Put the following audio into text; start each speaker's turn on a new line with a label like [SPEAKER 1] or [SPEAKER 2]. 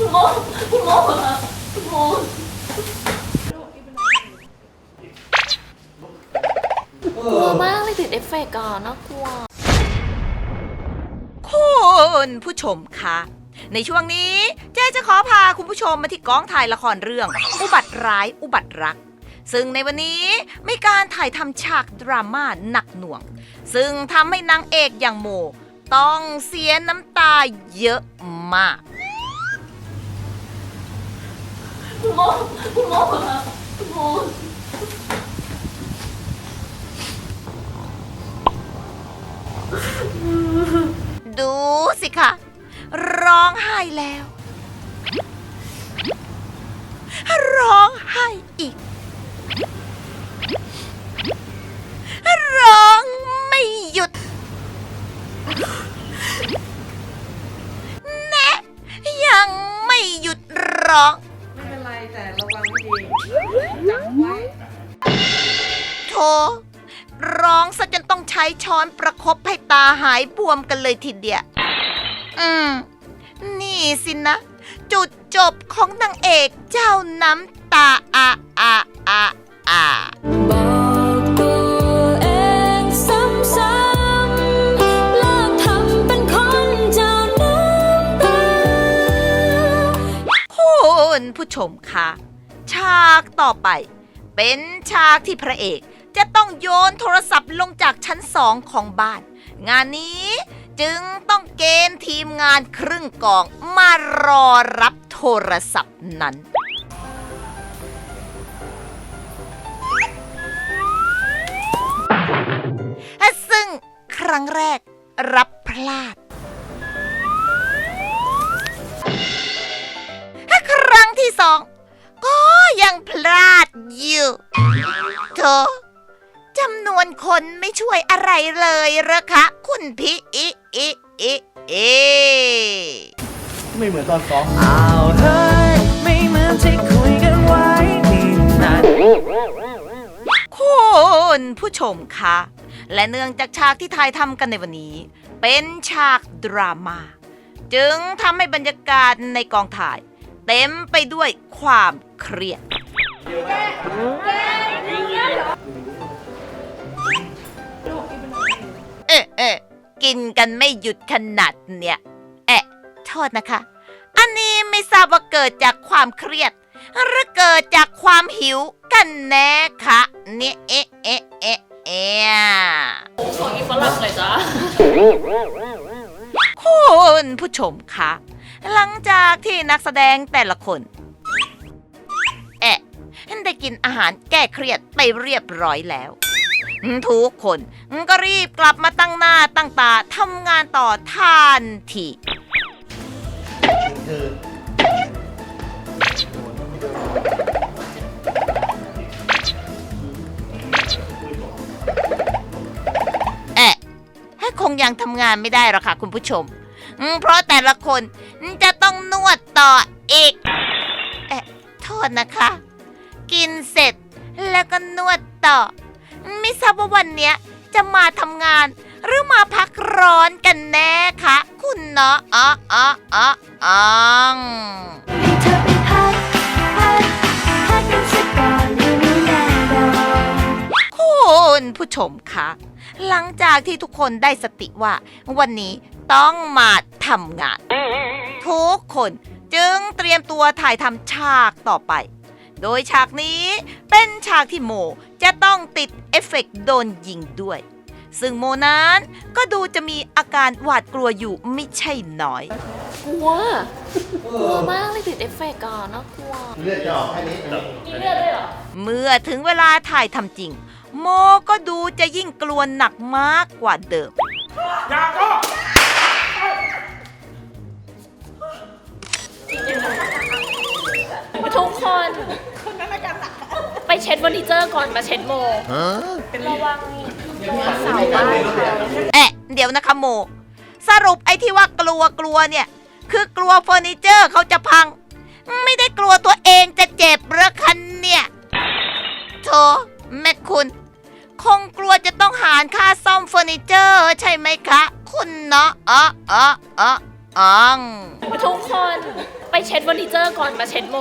[SPEAKER 1] โมโมโมกลัวมากเลยติดเอฟเฟกต์อะน่ากลัว
[SPEAKER 2] คุณผู้ชมคะ ในช่วงนี้เจ๊จะขอพาคุณผู้ชมมาที่กองถ่ายละครเรื่อง อุบัติร้ายอุบัติรัก ซึ่งในวันนี้มีการถ่ายทำฉากดราม่าหนักหน่วง ซึ่งทำให้นางเอกอย่างโม ต้องเสียน้ำตาเยอะมาก
[SPEAKER 1] โมโมโม
[SPEAKER 2] ดูสิคะ ร้องไห้แล้ว ร้องไห้อีก ร้องไม่หยุด แนะ ยังไม่หยุดร้อง ช้ช้อนประคบให้ตาหายบวมกันเลยทีเดียวอืม นี่สินะ จุดจบของนางเอกเจ้าน้ำตาอาอาอาอา
[SPEAKER 1] บอกตัวเองซ้ำๆเลิกทำเป็นคนเจ้าน้ำตา
[SPEAKER 2] คุณผู้ชมคะฉากต่อไป เป็นฉากที่พระเอก จะต้องโยนโทรศัพท์ลงจากชั้นสองของบ้าน งานนี้จึงต้องเกณฑ์ทีมงานครึ่งกองมารอรับโทรศัพท์นั้น ซึ่งครั้งแรกรับพลาด ครั้งที่สองก็ยังพลาดอยู่โธ่ จำนวนคนไม่ช่วยอะไรเลยเหรอคะ คุณพี่อิอิอิอิ
[SPEAKER 3] ไม่เหมือนตอนซ้อม
[SPEAKER 4] อ้าวเฮ้ยไม่เหมือนที่คุยกันไว้นี่นะ
[SPEAKER 2] คุณผู้ชมคะ และเนื่องจากฉากที่ถ่ายทำกันในวันนี้ เป็นฉากดราม่าจึงทำให้บรรยากาศในกองถ่าย เต็มไปด้วยความเครียด กินกันไม่หยุดขนาดเนี่ยเอ๊ะโทษนะคะ อันนี้ไม่ทราบว่าเกิดจากความเครียด หรือเกิดจากความหิวกันแน่คะเนี่ยเอ๊ะเอ๊ะเอ๊ะเอ๊ะ
[SPEAKER 1] ขอกินฝรั่งเลยจ้า
[SPEAKER 2] คุณผู้ชมคะ หลังจากที่นักแสดงแต่ละคนเอ๊ะได้กินอาหารแก้เครียดไปเรียบร้อยแล้ว ทุกคนก็รีบกลับมาตั้งหน้าตั้งตาทำงานต่อทันทีเอ๊ะคงยังทำงานไม่ได้หรอกค่ะคุณผู้ชมอืมเพราะแต่ละคนจะต้องนวดต่ออีกเอ๊ะโทษนะคะ กินเสร็จแล้วก็นวดต่อ ไม่ทราบว่าวันเนี้ยจะมาทำงาน หรือมาพักร้อนกันแน่คะคุณเนาะอ๋ออ๋ออ๋ออ๋อ
[SPEAKER 1] เธอไปพักพักพักกันสักก่อนไม่รู้แน่นอน
[SPEAKER 2] คุณผู้ชมคะหลังจากที่ทุกคนได้สติว่า วันนี้ต้องมาทำงาน ทุกคนจึงเตรียมตัวถ่ายทำฉากต่อไป โดยฉากนี้เป็นฉากที่โม จะต้องติดเอฟเฟกต์โดนยิงด้วย ซึ่งโมนั้นก็ดูจะมีอาการหวาดกลัวอยู่ไม่ใช่น้อย
[SPEAKER 1] กลัว กลัวมากเลยติดเอฟเฟกต์อะน่ากลัว
[SPEAKER 3] เลือดจะออกแค่นี้
[SPEAKER 1] มีเลือดด้วยเหรอ
[SPEAKER 2] เมื่อถึงเวลาถ่ายทำจริง โมก็ดูจะยิ่งกลัวหนักมากกว่าเดิม
[SPEAKER 1] ทุ ช็ดเฟอร์นิเจอร์ก่อนมาเช็ดโมระวังระวังเสาบ้านเขา
[SPEAKER 2] เอ๊ะเดี๋ยวนะคะโม สรุปไอ้ที่ว่ากลัวกลัวเนี่ย คือกลัวเฟอร์นิเจอร์เขาจะพัง ไม่ได้กลัวตัวเองจะเจ็บเหรือคันเนี่ยโธ่แม่คุณ คงกลัวจะต้องหารค่าซ่อมเฟอร์นิเจอร์ใช่ไหมคะ คุณเนาะอ๋ออ๋ออ๋ออ๋อง
[SPEAKER 1] ทุกคนไปเช็ดเช็ดเฟอร์นิเจอร์ก่อนมาเช็ดโม